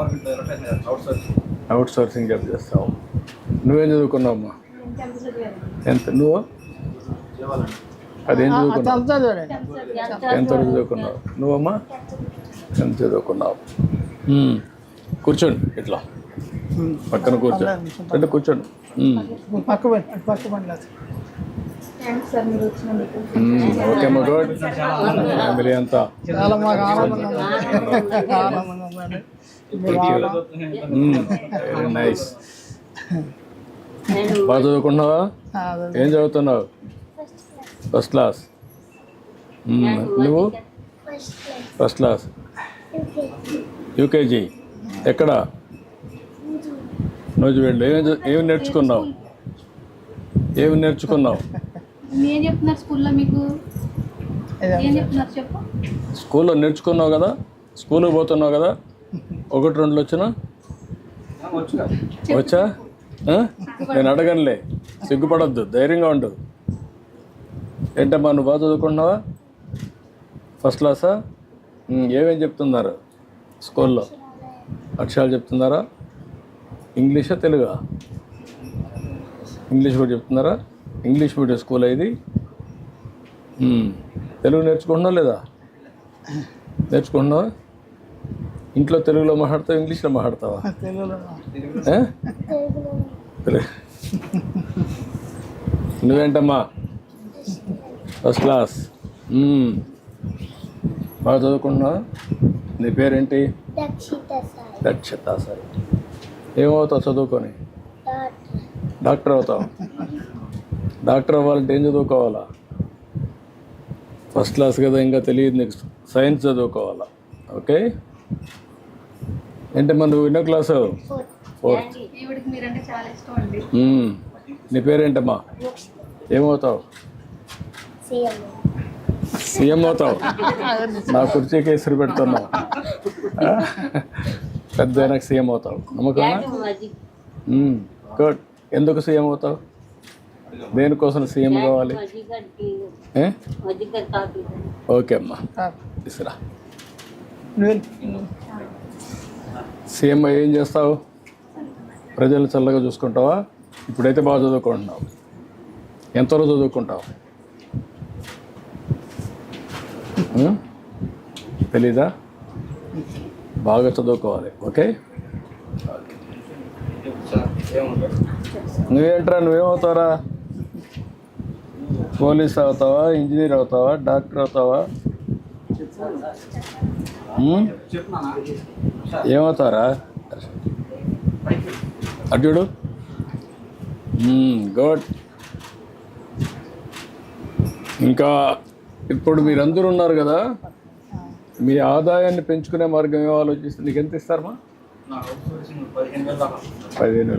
Out sourcing outsourcing job చేస్తావు. నువ్వేం చదువుకున్నావు అమ్మా ఎంత? నువ్వు? అదేం చదువుకున్నావు? ఎంత వరకు చదువుకున్నావు? నువ్వమ్మా? ఎంత చదువుకున్నావు. కూర్చోండి ఇట్లా. పక్కన కూర్చోండి. అంటే కూర్చోండి. ఓకే అమ్మా గుడ్. ఫ్యామిలీ అంతా. చాలా మాకు ఆనందంగా వెరీ నైస్ బాగా చదువుకుంటున్నావా అదే. ఏం చదువుతున్నావు? ఫస్ట్ క్లాస్ మ్మ్. నువ్వు? ఫస్ట్ క్లాస్ యూకేజీ ఎక్కడ? రోజు వెళ్ళు ఏమి ఏమి నేర్చుకున్నావు? ఏమి నేర్చుకున్నావు? ఏం చెప్తున్నారు స్కూల్లో మీకు? ఇదే. ఏం చెప్తున్నారు చెప్పు. స్కూల్లో నేర్చుకున్నావు కదా? స్కూల్కి పోతున్నావు కదా? ఒకటి రెండులో వచ్చినా? వచ్చా? నేను అడగనులే. సిగ్గుపడద్దు. ధైర్యంగా ఉండు. ఏంటమ్మా నువ్వు బాగా చదువుకున్నావా ఫస్ట్ క్లాసా ఏమేమి ఏమేం చెప్తున్నారు స్కూల్లో? అక్షరాలు చెప్తున్నారా? ఇంగ్లీషా తెలుగా? ఇంగ్లీష్ కూడా చెప్తున్నారా? ఇంగ్లీష్ మీడియం స్కూల్ ఇది తెలుగు నేర్చుకుంటున్నావు లేదా? నేర్చుకుంటున్నావా? ఇంట్లో తెలుగులో మాట్లాడతావా ఇంగ్లీష్లో మాట్లాడతావా. నువ్వేంటమ్మా? First class. బాగా చదువుకుంటున్నావా? నీ పేరేంటి? దక్షిత సాయి దక్షత సరే ఏమవుతావు చదువుకొని? డాక్టర్. డాక్టర్ అవుతావు. డాక్టర్ అవ్వాలంటే ఏం చదువుకోవాలా? ఫస్ట్ క్లాస్ కదా ఇంకా తెలియదు నీకు. సైన్స్ చదువుకోవాలా? ఓకే ఏంటమ్మా నువ్వు ఎన్నో క్లాసు? ఫోర్త్. నీ పేరేంటమ్మా? ఏమవుతావు? సీఎం. అవుతావు. నా కుర్చీకి ఇసురు పెడుతున్నావు? పెద్ద అయినాక సీఎం అవుతావు. నమ్మకమా గుడ్. ఎందుకు సీఎం అవుతావు? దేనికోసం సీఎం కావాలి? ఓకే అమ్మా. నువ్వు సీఎం ఏం చేస్తావు? ప్రజలు చల్లగా చూసుకుంటావా? ఇప్పుడైతే బాగా చదువుకుంటున్నావు. ఎంతవరకు చదువుకుంటావు? తెలీదా? బాగా చదువుకోవాలి ఓకే? నువ్వేంట్రా నువ్వేమవుతావురా? పోలీస్ అవుతావా ఇంజనీర్ అవుతావా డాక్టర్ అవుతావా? ఏమవుతారా? అర్జుడు గుడ్ ఇంకా ఇప్పుడు మీరందరూ ఉన్నారు కదా? మీ ఆదాయాన్ని పెంచుకునే మార్గం ఏమో ఆలోచిస్తే నీకు ఎంత ఇస్తారమ్మా పదిహేను